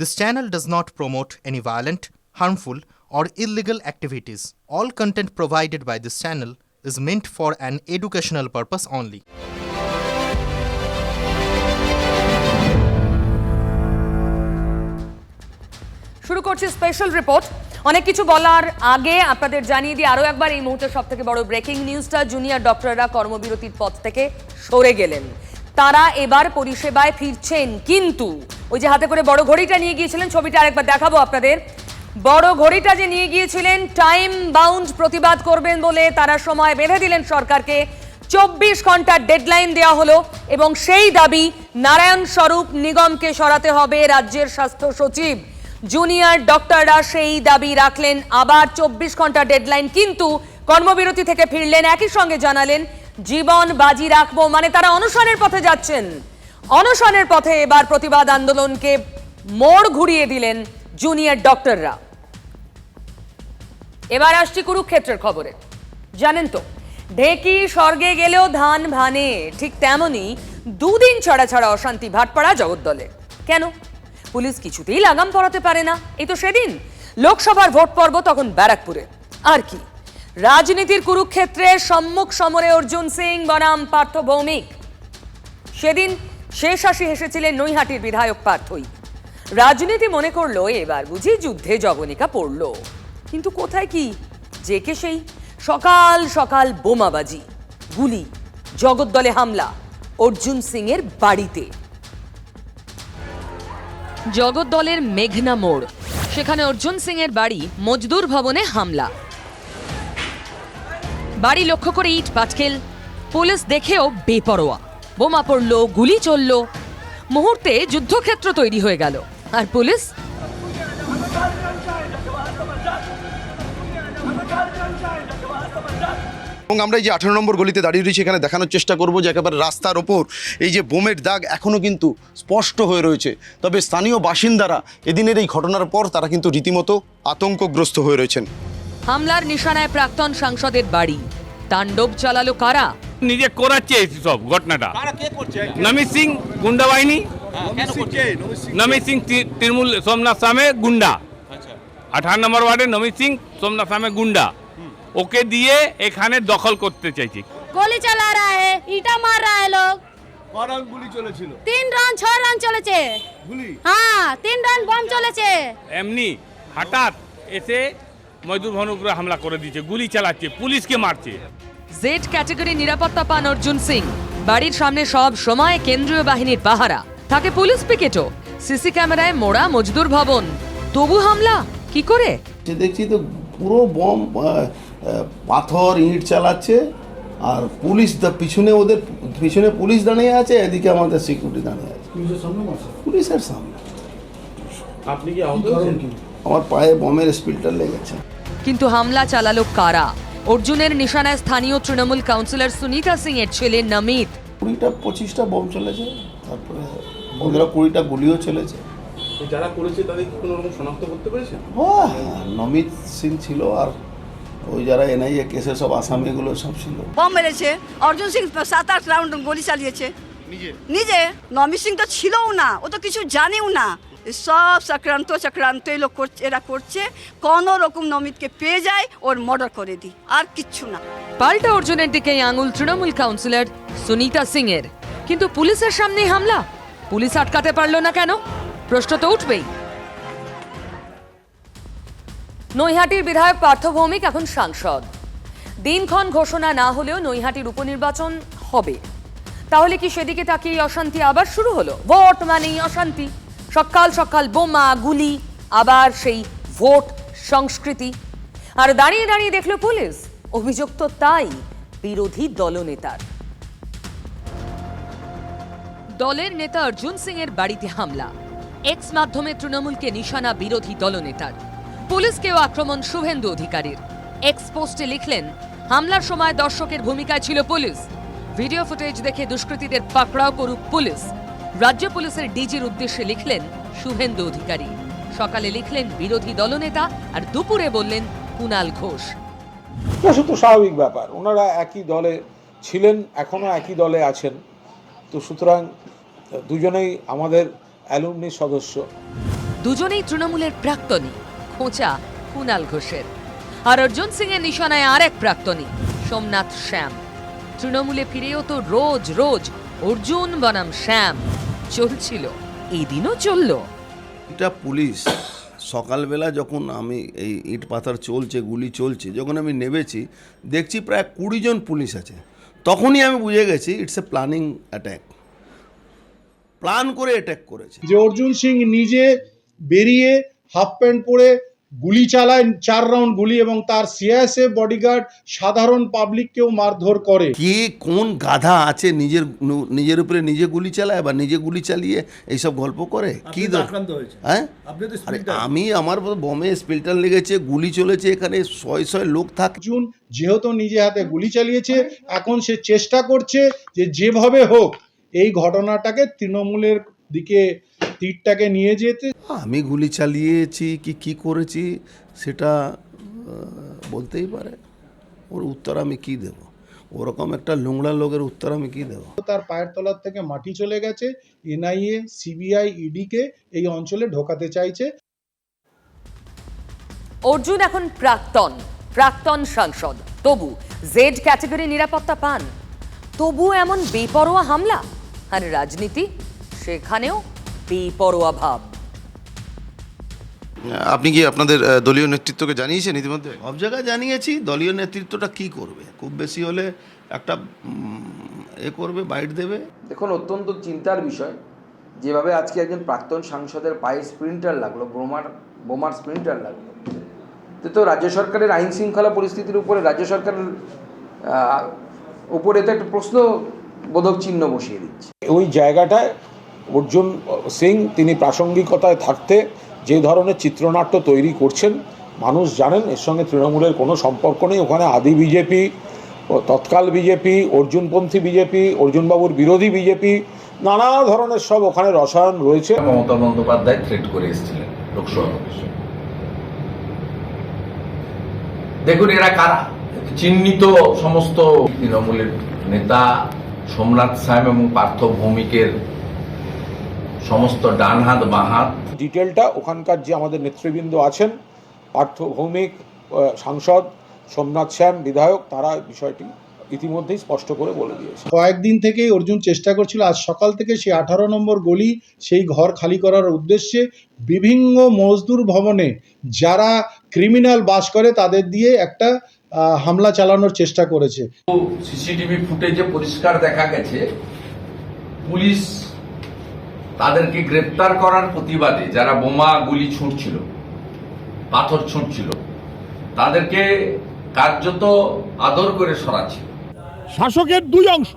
This channel does not promote any violent, harmful, or illegal activities. All content provided by this channel is meant for an educational purpose only. শুরু করছি special report অনেক কিছু বলার আগে আপনাদের জানিয়ে দিই আরও একবার এই মুহূর্তে সব থেকে বড় ব্রেকিং নিউজটা জুনিয়র ডক্টররা কর্মবিরতির পথ থেকে সরে গেলেন তারা এবার পরিষেবায় ফিরছেন, কিন্তু ওই যে হাতে করে বড় ঘড়িটা নিয়ে গিয়েছিলেন, ছবিটা আরেকবার দেখাবো আপনাদের। বড় ঘড়িটা যে নিয়ে গিয়েছিলেন টাইম বাউন্ড প্রতিবাদ করবেন বলে তারা সময় বেঁধে দিলেন সরকারকে। চব্বিশ ঘণ্টার ডেডলাইন দেওয়া হলো এবং সেই দাবি নারায়ণ স্বরূপ নিগমকে সরাতে হবে রাজ্যের স্বাস্থ্য সচিব। জুনিয়র ডক্টররা সেই দাবি রাখলেন, আবার চব্বিশ ঘণ্টা ডেডলাইন কিন্তু কর্মবিরতি থেকে ফিরলেন, একই সঙ্গে জানালেন জীবন বাজি রাখব মানে তারা অনশনের পথে যাচ্ছেন। অনশনের পথে এবার প্রতিবাদ আন্দোলনকে মোড় ঘুরিয়ে দিলেন জুনিয়র ডক্টররা। এবার আসছি কুরুক্ষেত্রের খবরে। জানেন তো, ঢেকি স্বর্গে গেলেও ধান ভানে, ঠিক তেমনি দুদিন ছাড়া ছাড়া অশান্তি ভাটপাড়া জগদ্দলে। কেন? পুলিশ কিছুতেই লাগাম পড়াতে পারে না। এই তো সেদিন লোকসভার ভোট পর্ব তখন ব্যারাকপুরে। আর কি? রাজনীতির কুরুক্ষেত্রে সম্মুখ সমরে অর্জুন সিং, বনাম পার্থ ভৌমিক। সেদিন শেষ হাসি হেসেছিলেন নৈহাটির বিধায়ক পার্থই। রাজনীতি মনে করল, এবার বুঝি যুদ্ধে জবনিকা পড়ল। কিন্তু কোথায় কি? যে কে সেই? সকাল সকাল বোমাবাজি, গুলি, জগদ্দলে হামলা, অর্জুন সিং এর বাড়িতে। জগদ্দলের মেঘনা মোড়, সেখানে অর্জুন সিং এর বাড়ি মজদুর ভবনে হামলা। বাড়ি লক্ষ্য করে ইট পাটকেল পুলিশ দেখেও বেপরোয়া। বোমা পড়ল, গুলি চলল। মুহূর্তে যুদ্ধক্ষেত্র তৈরি হয়ে গেল। আর পুলিশ? এবং আমরা এই যে আঠারো নম্বর গলিতে দাঁড়িয়ে রয়েছি, এখানে দেখানোর চেষ্টা করব যে একেবারে রাস্তার ওপর এই যে বোমের দাগ এখনও কিন্তু স্পষ্ট হয়ে রয়েছে। তবে স্থানীয় বাসিন্দারা এদিনের এই ঘটনার পর তারা কিন্তু রীতিমতো আতঙ্কগ্রস্ত হয়ে রয়েছেন। হামলার নিশানায় প্রাক্তন সাংসদের বাড়ি তাণ্ডব চালালো কারা নিজে করাচ্ছে এই সব ঘটনাটা নমিত সিং গুন্ডা বাহিনী নমিত সিং তৃ- তৃণমূল সোমনাথ সামে গুন্ডা আঠারো নম্বর ওয়ার্ডে নমিত সিং সোমনাথ সামে গুন্ডা ওকে দিয়ে এখানে দখল করতে চাইছে गोली चला रहा है ईटा मार रहा है लोग করান গুলি চলেছিল তিন রান ছ রান চলেছে গুলি হ্যাঁ তিন রান বম চলেছে এমনি হঠাৎ এসে মজদুর ভবন উপরে হামলা করে দিচ্ছে গুলি চালাচ্ছে পুলিশকে মারছে। জেড ক্যাটাগরি নিরাপত্তা পান অর্জুন সিং। বাড়ির সামনে সব সময় কেন্দ্রীয় বাহিনীর পাহারা। থাকে পুলিশ পিকেটও। সিসি ক্যামেরায় মোড়া মজদুর ভবন। তবু হামলা? কি করে? যে দেখছি তো পুরো বম পাথর ইট চালাচ্ছে আর পুলিশ দা- পিছনে ওদের পিছনে পুলিশ দাঁড়িয়ে আছে এদিকে আমাদের সিকিউরিটি দাঁড়িয়ে আছে। পুলিশের সামনে আপনি কি আহত হয়েছেন? আমার পায়ে বমের স্পিলটা লেগেছে। কিন্তু হামলা চালালো কারা? অর্জুনের নিশানায় স্থানীয় তৃণমূল কাউন্সিলর সুনিতা সিং এর ছেলে নমিত। কুড়িটা পঁচিশটা বম চলেছে তারপরে পনেরো কুড়িটা গুলিও চলেছে। যারা করেছে তাদের কোনো রকম শনাক্ত করতে পেরেছেন ও হ্যাঁ নমিত সিং ছিল আর ওই যারা এনআইএ কেসে সব আসামিগুলো সব ছিল। বম মেরেছে অর্জুন সিং সাত আট রাউন্ড গুলি চালিয়েছে। নিজে? নমিত সিং তো ছিলও না ও তো কিছু জানেও না। সব চক্রান্ত চক্রান্ত এই লোক করছে, এরা করছে। কোনো রকম নমিতকে পেয়ে যায়, ওর মর্ডার করে দিই। আর কিচ্ছু না। পাল্টা অর্জুনের দিকে আঙুল তৃণমূল কাউন্সিলর সুনিতা সিং এর কিন্তু পুলিশের সামনে হামলা? পুলিশ আটকাতে পারল না কেন? প্রশ্ন তো উঠবেই। নৈহাটির বিধায়ক পার্থ ভৌমিক এখন সাংসদ। দিনক্ষণ ঘোষণা না হলেও নৈহাটির উপনির্বাচন হবে। তাহলে কি সেদিকে তাকিয়ে অশান্তি আবার শুরু হলো? ভোট মানেই অশান্তি। সকাল সকাল বোমা, গুলি, আবার সেই ভোট সংস্কৃতি। আর দাঁড়িয়ে দাঁড়িয়ে দেখল পুলিশ। অভিযোগ তো তাই, বিরোধী দলনেতার। দলের নেতা অর্জুন সিং এর বাড়িতে হামলা। এক্স মাধ্যমে তৃণমূলকে নিশানা বিরোধী দলনেতার। পুলিশকেও আক্রমণ শুভেন্দু অধিকারীর। এক্স পোস্টে লিখলেন, হামলার সময় দর্শকের ভূমিকায় ছিল পুলিশ। ভিডিও ফুটেজ দেখে দুষ্কৃতীদের পাকড়াও করুক পুলিশ। রাজ্য পুলিশের ডিজির উদ্দেশ্যে লিখলেন শুভেন্দু অধিকারী। সকালে লিখলেন বিরোধী দলনেতা আর দুপুরে বললেন কুনাল ঘোষ। তো স্বাভাবিক ব্যাপার। ওনারা একই দলে ছিলেন এখনও একই দলে আছেন। তো সুতরাং দুজনেই আমাদের অ্যালুমনি সদস্য। দুজনেই তৃণমূলের প্রাক্তনী খোঁচা কুনাল ঘোষের। আর অর্জুন সিং এর নিশানায় আর এক প্রাক্তনী সোমনাথ শ্যাম। তৃণমূলে ফিরেও তো রোজ রোজ অর্জুন বনাম শ্যাম। চলছিল এদিনও দিনও চলল। এটা পুলিশ। সকালবেলা যখন আমি এই ইট পাথর চলছে গুলি চলছে যখন আমি নেবেছি দেখছি প্রায় কুড়ি জন পুলিশ আছে। তখনই আমি বুঝে গেছি it's a planning attack plan করে অ্যাট্যাক করেছে। যে অর্জুন সিং নিজে বেরিয়ে হাফ প্যান্ট পরে গুলি চালায় চার রাউন্ড গুলি এবং তার সিআইএসএফ বডিগার্ড সাধারণ পাবলিককেও মারধর করে। কে কোন গাধা আছে নিজের নিজের উপরে নিজে গুলি চালায় বা নিজে গুলি চালিয়ে এইসব গল্প করে? কি দরকার হ্যাঁ? আমি আমার বমে স্পিল্টার লেগেছে গুলি চলেছে এখানে শয়ে শয়ে লোক থাকে। অর্জুন যেহেতু নিজে হাতে গুলি চালিয়েছে এখন সে চেষ্টা করছে যে যেভাবে হোক এই ঘটনাটাকে তৃণমূলের দিকে তীরটাকে নিয়ে যেতে? আমি গুলি চালিয়েছি কি কি করেছি সেটা বলতেই পারে। ওর উত্তর আমি কি দেব? ওরকম একটা লুংড়া লোকের উত্তর আমি কি দেব? তার পায়ের তলার থেকে মাটি চলে গেছে এনআইএ সিবিআই ইডিকে এই অঞ্চলে ঢোকাতে চাইছে। অর্জুন এখন প্রাক্তন প্রাক্তন সাংসদ। তবু জেড ক্যাটাগরি নিরাপত্তা পান। তবু এমন বেপরোয়া হামলা? আর রাজনীতি? সেখানেও বেপরোয়া ভাব। আপনি কি আপনাদের দলীয় নেতৃত্বকে জানিয়েছেন ইতিমধ্যে? সব জায়গায় জানিয়েছি দলীয় নেতৃত্বটা কি করবে? খুব বেশি হলে একটা এ করবে বাইট দেবে। দেখুন অত্যন্ত চিন্তার বিষয়। যেভাবে আজকে একজন প্রাক্তন সাংসদের পায়ে স্প্রিন্টার লাগল বোমার বোমার স্প্রিন্টার লাগল। তো তো রাজ্য সরকারের আইন শৃঙ্খলা পরিস্থিতির উপরে রাজ্য সরকারের উপরে তো একটা প্রশ্ন বোধক চিহ্ন বসিয়ে দিচ্ছে। ওই জায়গাটায় অর্জুন সিং, তিনি প্রাসঙ্গিকতায় থাকতে যে ধরনের চিত্রনাট্য তৈরি করছেন, মানুষ জানেন, এর সঙ্গে তৃণমূলের কোনো সম্পর্ক নেই। ওখানে আদি বিজেপি, তৎকাল বিজেপি, অর্জুনপন্থী বিজেপি, অর্জুনবাবুর বিরোধী বিজেপি, নানা ধরনের সব ওখানে রসায়ন রয়েছে। মমতা বন্দ্যোপাধ্যায় থ্রেট করে এসেছিলেন লোকসভা দেখুন, এরা কারা? চিহ্নিত সমস্ত তৃণমূলের নেতা, সোমনাথ শ্যাম এবং পার্থ ভৌমিকের সমস্ত ডান হাত বাঁ হাত। ডিটেলটা ওখানকার যে আমাদের নেতৃবৃন্দ আছেন পার্থ ভৌমিক সাংসদ সোমনাথ শ্যাম বিধায়ক তারা বিষয়টি ইতিমধ্যেই স্পষ্ট করে বলে দিয়েছে। কয়েকদিন থেকেই অর্জুন চেষ্টা করছিল আজ সকাল থেকে সেই আঠারো নম্বর গলি সেই ঘর খালি করার উদ্দেশ্যে বিভিন্ন মজদুর ভবনে যারা ক্রিমিনাল বাস করে তাদের দিয়ে একটা হামলা চালানোর চেষ্টা করেছে। সিসিটিভি ফুটেজে পরিষ্কার দেখা গেছে পুলিশ তাদেরকে গ্রেপ্তার করার প্রতিবাদে যারা বোমা গুলি ছুঁড়ছিল পাথর ছুঁড়ছিল তাদেরকে কার্যত আদর করে সরাচ্ছিল। শাসকের দুই অংশ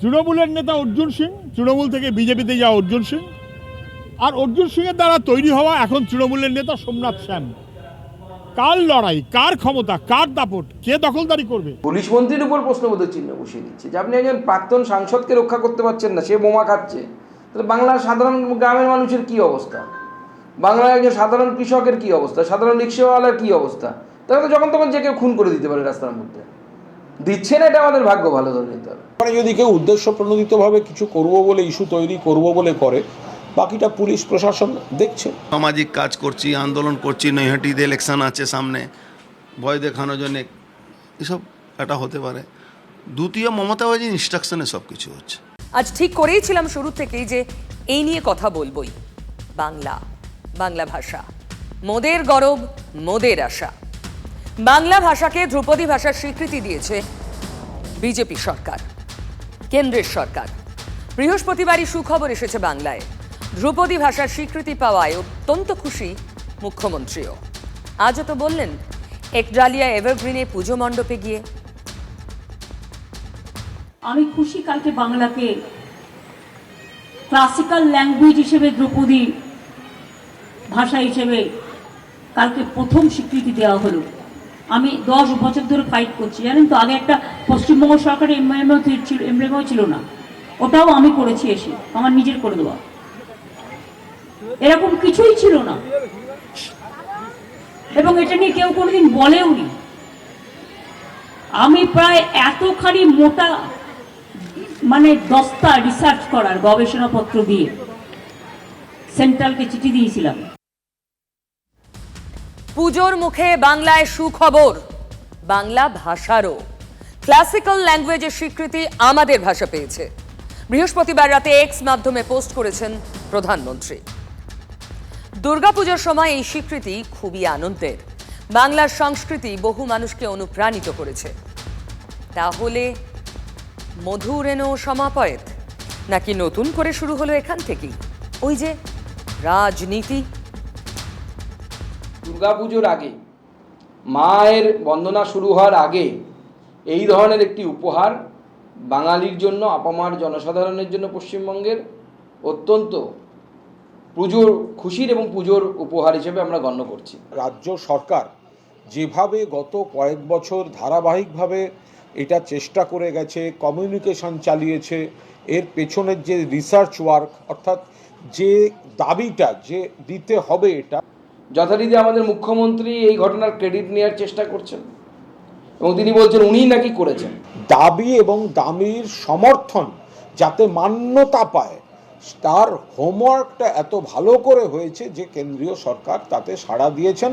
তৃণমূলের নেতা অর্জুন সিং তৃণমূল থেকে বিজেপিতে যাওয়া অর্জুন সিং আর অর্জুন সিংয়ের দ্বারা তৈরি হওয়া এখন তৃণমূলের নেতা সোমনাথ শ্যাম কার লড়াই কার ক্ষমতা কার দাপট কে দখলদারি করবে? পুলিশ মন্ত্রীর উপর প্রশ্নবোধক চিহ্ন বসিয়ে দিচ্ছে যে আপনি একজন প্রাক্তন সাংসদকে রক্ষা করতে পারছেন না সে বোমা খাচ্ছে। তাহলে বাংলার সাধারণ গ্রামের মানুষের কি অবস্থা? বাংলার একজন সাধারণ কৃষকের কি অবস্থা? সাধারণ রিক্সাওয়ালার কি অবস্থা? তারা তো যখন তখন যে কেউ খুন করে দিতে পারে রাস্তার মধ্যে। দিচ্ছে না এটা আমাদের ভাগ্য ভালো ধরে নিতে হবে। মানে যদি কেউ উদ্দেশ্য প্রণোদিতভাবে কিছু করব বলে ইস্যু তৈরি করব বলে করে বাকিটা পুলিশ প্রশাসন দেখছে। সামাজিক কাজ করছি আন্দোলন করছি নৈহাটিতে ইলেকশন আছে সামনে ভয় দেখানোর জন্য এসব একটা হতে পারে। দ্বিতীয় মমতাবাজির ইনস্ট্রাকশনে সব কিছু হচ্ছে। আজ ঠিক করেইছিলাম শুরু থেকেই যে এই নিয়ে কথা বলবই। বাংলা বাংলা ভাষা, মোদের গরব, মোদের আশা। বাংলা ভাষাকে ধ্রুপদী ভাষার স্বীকৃতি দিয়েছে বিজেপি সরকার, কেন্দ্রের সরকার। বৃহস্পতিবারই সুখবর এসেছে বাংলায়। ধ্রুপদী ভাষার স্বীকৃতি পাওয়ায় অত্যন্ত খুশি মুখ্যমন্ত্রীও। আজও তো বললেন, একডালিয়া এভারগ্রিনে পুজো মণ্ডপে গিয়ে আমি খুশি কালকে বাংলাকে ক্লাসিক্যাল ল্যাঙ্গুয়েজ হিসেবে দ্রৌপদী ভাষা হিসেবে কালকে প্রথম স্বীকৃতি দেওয়া হলো। আমি দশ বছর ধরে ফাইট করছি, জানেন তো? আগে একটা পশ্চিমবঙ্গ সরকারের এমএমও ছিল এমএমও ছিল না। ওটাও আমি করেছি এসে, আমার নিজের করে দেওয়া। এরকম কিছুই ছিল না। এবং এটা নিয়ে কেউ কোনোদিন বলেও নি। আমি প্রায় এতখানি মোটা মানে দস্তা রিসার্চ করার, গবেষণাপত্র দিয়ে। সেন্ট্রালকে চিঠি দিয়েছিলাম। পুজোর মুখে বাংলায় সুখবর, বাংলা ভাষারও। ক্লাসিক্যাল ল্যাঙ্গুয়েজের স্বীকৃতি আমাদের ভাষা পেয়েছে। বৃহস্পতিবার রাতে এক্স মাধ্যমে পোস্ট করেছেন প্রধানমন্ত্রী। দুর্গাপুজোর সময় এই স্বীকৃতি খুবই আনন্দের। বাংলার সংস্কৃতি বহু মানুষকে অনুপ্রাণিত করেছে। তাহলে মধুরেনো সমাপয়েত। নাকি নতুন করে শুরু হলো এখান থেকেই? ওই যে রাজনীতি। দুর্গাপুজোর আগে মায়ের বন্দনা শুরু হওয়ার আগে এই ধরনের একটি উপহার বাঙালির জন্য আপামার জনসাধারণের জন্য পশ্চিমবঙ্গের অত্যন্ত পুজোর খুশির এবং পুজোর উপহার হিসেবে আমরা গণ্য করছি। রাজ্য সরকার যেভাবে গত কয়েক বছর ধারাবাহিকভাবে এটা চেষ্টা করে গেছে কমিউনিকেশন চালিয়েছে এর পেছনের যে রিসার্চ ওয়ার্ক অর্থাৎ যে দাবিটা যে দিতে হবে এটা। যথারীতি আমাদের মুখ্যমন্ত্রী এই ঘটনার ক্রেডিট নেওয়ার চেষ্টা করছেন। এবং তিনি বলছেন উনিই নাকি করেছেন। দাবি এবং দামির সমর্থন যাতে মান্যতা পায় তার হোমওয়ার্কটা এত ভালো করে হয়েছে যে কেন্দ্রীয় সরকার তাতে সাড়া দিয়েছেন।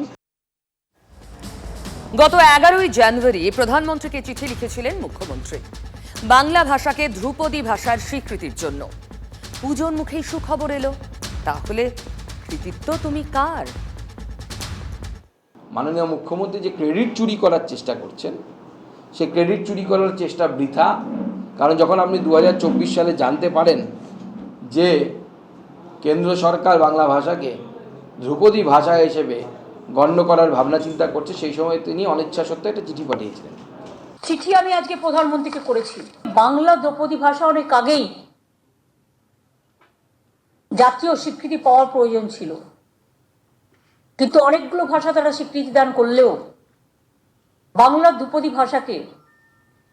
গত এগারোই জানুয়ারি প্রধানমন্ত্রীকে চিঠি লিখেছিলেন মুখ্যমন্ত্রী। বাংলা ভাষাকে ধ্রুপদী ভাষার স্বীকৃতির জন্য। পুজোর মুখেই সুখবর এলো। তাহলে কৃতিত্ব তুমি কার? মাননীয় মুখ্যমন্ত্রী যে ক্রেডিট চুরি করার চেষ্টা করছেন, সে ক্রেডিট চুরি করার চেষ্টা বৃথা। কারণ যখন আপনি দু হাজার চব্বিশ সালে জানতে পারেন যে কেন্দ্র সরকার বাংলা ভাষাকে ধ্রুপদী ভাষা হিসেবে গণ্য করার ভাবনা চিন্তা করছে সেই সময় তিনি অনিচ্ছা সত্ত্বে একটা চিঠি পাঠিয়েছিলেন। চিঠি আমি আজকে প্রধানমন্ত্রীকে করেছি। বাংলা দ্রৌপদী ভাষা অনেক আগেই জাতীয় স্বীকৃতি পাওয়ার প্রয়োজন ছিল। কিন্তু অনেকগুলো ভাষা তারা স্বীকৃতি দান করলেও বাংলা দ্রুপদী ভাষাকে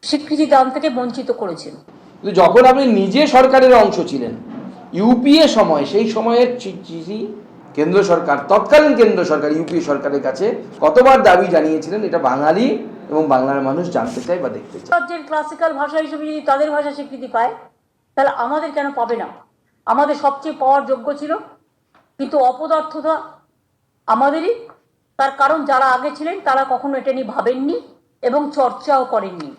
স্বীকৃতি দান থেকে বঞ্চিত করেছেন। কিন্তু যখন আপনি নিজে সরকারের অংশ ছিলেন ইউপিএ সময় সেই সময়ের চিঠি কেন্দ্র সরকার তৎকালীন কেন্দ্র সরকার ইউপিএ সরকারের কাছে কতবার দাবি জানিয়েছিলেন এটা বাঙালি এবং বাংলার মানুষ জানতে চায় বা দেখতে চায়। রাজ্যের ক্লাসিক্যাল ভাষা হিসেবে যদি তাদের ভাষা স্বীকৃতি পায় তাহলে আমাদের কেন পাবে না? আমাদের সবচেয়ে পাওয়ার যোগ্য ছিল কিন্তু অপদার্থতা আমাদেরই। তার কারণ যারা আগে ছিলেন তারা কখনো এটা নিয়ে ভাবেননি এবং চর্চাও করেননি।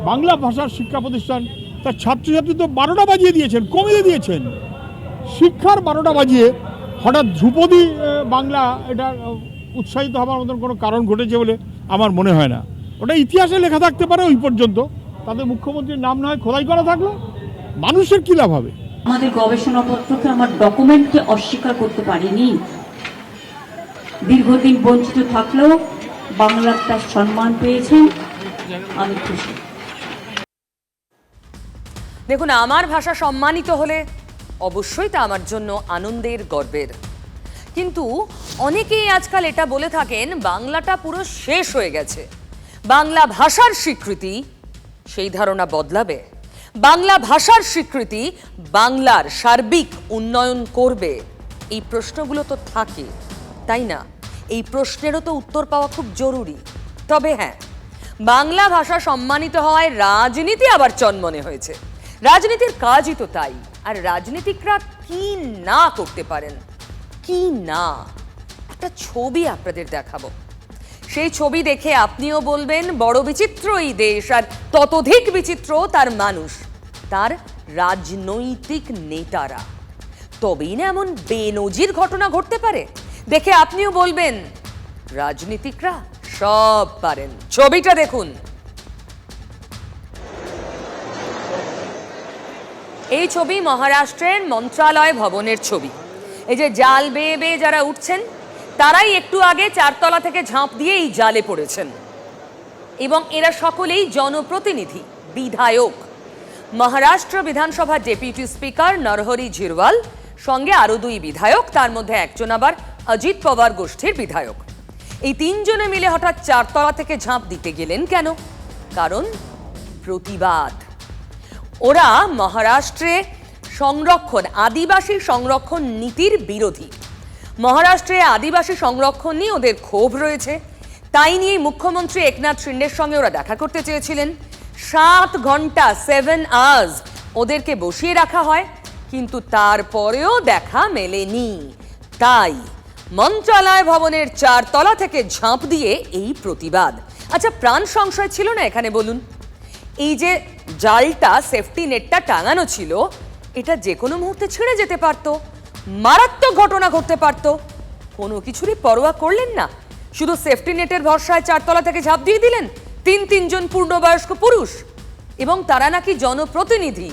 বাংলা ভাষার শিক্ষা প্রতিষ্ঠান তার ছাত্রছাত্রী তো বারোটা বাজিয়ে দিয়েছেন কমিয়ে দিয়েছেন। শিক্ষার বারোটা বাজিয়ে হঠাৎ ধ্রুপদী বাংলা এটা উৎসাহিত হওয়ার মতন কোনো কারণ ঘটেছে বলে আমার মনে হয় না। ওটা ইতিহাসে লেখা থাকতে পারে ওই পর্যন্ত। তাদের মুখ্যমন্ত্রীর নাম না হয় খোদাই করা থাকল। মানুষের কী লাভ হবে? আমাদের গবেষণাপত্রকে আমার ডকুমেন্টকে অস্বীকার করতে পারিনি। দীর্ঘদিন বঞ্চিত থাকলেও বাংলার তার সম্মান পেয়েছেন আমি খুশি। দেখুন আমার ভাষা সম্মানিত হলে অবশ্যই তা আমার জন্য আনন্দের গর্বের। কিন্তু অনেকেই আজকাল এটা বলে থাকেন, বাংলাটা পুরো শেষ হয়ে গেছে। বাংলা ভাষার স্বীকৃতি, সেই ধারণা বদলাবে। বাংলা ভাষার স্বীকৃতি বাংলার সার্বিক উন্নয়ন করবে। এই প্রশ্নগুলো তো থাকে, তাই না? এই প্রশ্নেরও তো উত্তর পাওয়া খুব জরুরি। তবে হ্যাঁ বাংলা ভাষা সম্মানিত হওয়ায় রাজনীতি আবার চনমনে হয়েছে। রাজনীতির কাজই তো তাই। আর রাজনীতিকরা কি না করতে পারেন? কি না? একটা ছবি আপনাদের দেখাবো। সেই ছবি দেখে আপনিও বলবেন, বড় বিচিত্র এই দেশ, আর ততোধিক বিচিত্র তার মানুষ, তার রাজনৈতিক নেতারা। তবেই না এমন বেনজির ঘটনা ঘটতে পারে। দেখে আপনিও বলবেন, রাজনীতিকরা সব পারেন। ছবিটা দেখুন। এই ছবি মহারাষ্ট্রের মন্ত্রালয় ভবনের ছবি। এই যে জাল বেয়ে বেয়ে যারা উঠছেন, তারাই একটু আগে চারতলা থেকে ঝাঁপ দিয়ে এই জালে পড়েছেন। এবং এরা সকলেই জনপ্রতিনিধি, বিধায়ক। মহারাষ্ট্র বিধানসভার ডেপুটি স্পিকার নরহরি ঝিরওয়াল, সঙ্গে আরও দুই বিধায়ক, তার মধ্যে একজন আবার অজিত পওয়ার গোষ্ঠীর বিধায়ক। এই তিনজনে মিলে হঠাৎ চারতলা থেকে ঝাঁপ দিতে গেলেন কেন? কারণ প্রতিবাদ। ওরা মহারাষ্ট্রে সংরক্ষণ, আদিবাসী সংরক্ষণ নীতির বিরোধী। মহারাষ্ট্রে আদিবাসী সংরক্ষণ নিয়ে ওদের ক্ষোভ রয়েছে। তাই নিয়ে মুখ্যমন্ত্রী একনাথ শিন্ডের সঙ্গে ওরা দেখা করতে চেয়েছিলেন। সাত ঘণ্টা সেভেন আওয়ার্স ওদেরকে বসিয়ে রাখা হয়, কিন্তু তারপরেও দেখা মেলেনি। তাই মন্ত্রণালয় ভবনের চারতলা থেকে ঝাঁপ দিয়ে এই প্রতিবাদ। আচ্ছা প্রাণ সংশয় ছিল না এখানে, বলুন? এই যে জালটা সেফটি নেটটা টাঙানো ছিল, এটা যে কোনো মুহূর্তে ছিঁড়ে যেতে পারতো, মারাত্মক ঘটনা ঘটতে পারতো। কোনো কিছুরই পরোয়া করলেন না। শুধু সেফটি নেটের ভরসায় চারতলা থেকে ঝাঁপ দিয়ে দিলেন তিন তিনজন পূর্ণবয়স্ক পুরুষ। এবং তারা নাকি জনপ্রতিনিধি।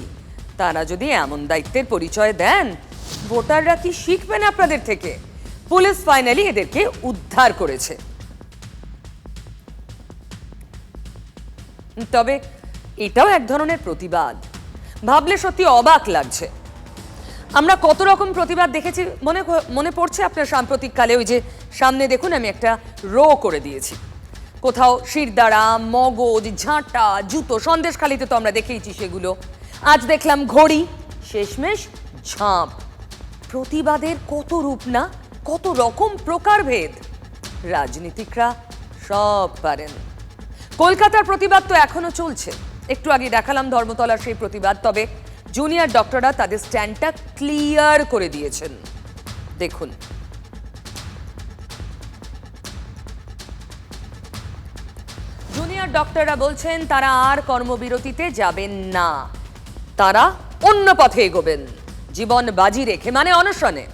তারা যদি এমন দায়িত্বের পরিচয় দেন, ভোটাররা কি শিখবেন আপনাদের থেকে? পুলিশ ফাইনালি এদেরকে উদ্ধার করেছে। তবে এটাও এক ধরনের প্রতিবাদ। ভাবলে সত্যি অবাক লাগছে। আমরা কত রকম প্রতিবাদ দেখেছি, মনে মনে পড়ছে আপনার সাম্প্রতিক কালে ওই যে সামনে দেখুন আমি একটা রো করে দিয়েছি। কোথাও শিরদাঁড়া মগজ, ঝাঁটা, জুতো, সন্দেশখালিতে তো আমরা দেখেইছি সেগুলো। আজ দেখলাম ঘড়ি, শেষমেশ ঝাঁপ। প্রতিবাদের কত রূপ না, কত রকম প্রকারভেদ। রাজনীতিকরা সব পারেন। কলকাতার প্রতিবাদ তো এখনও চলছে। একটু আগে দেখালাম ধর্মতলার সেই প্রতিবাদ, তবে জুনিয়র ডক্টররা তাদের স্ট্যান্ডটা ক্লিয়ার করে দিয়েছেন। দেখুন। জুনিয়র ডক্টররা বলছেন, তারা আর কর্মবিরতিতে যাবেন না। তারা অন্য পথে এগোবেন। জীবন বাজি রেখে মানে অনশনে।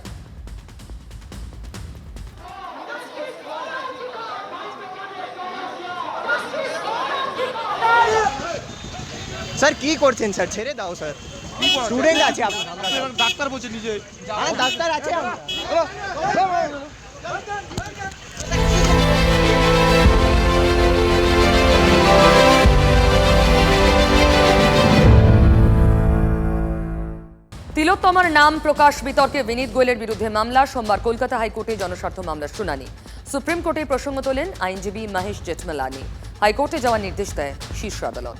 স্যার কি করছেন স্যার? ছেড়ে দাও স্যার। স্টুডেন্ট আছে ডাক্তার বলছে নিজে। ডাক্তার আছে তিলোত্তমার নাম প্রকাশ বিতর্কে বিনীত গোয়েলের বিরুদ্ধে মামলা। সোমবার কলকাতা হাইকোর্টে জনস্বার্থ মামলার শুনানি। সুপ্রিম কোর্টে প্রসঙ্গ তোলেন আইনজীবী মহেশ জেঠমালানি। হাইকোর্টে যাওয়ার নির্দেশ দেয় শীর্ষ আদালত।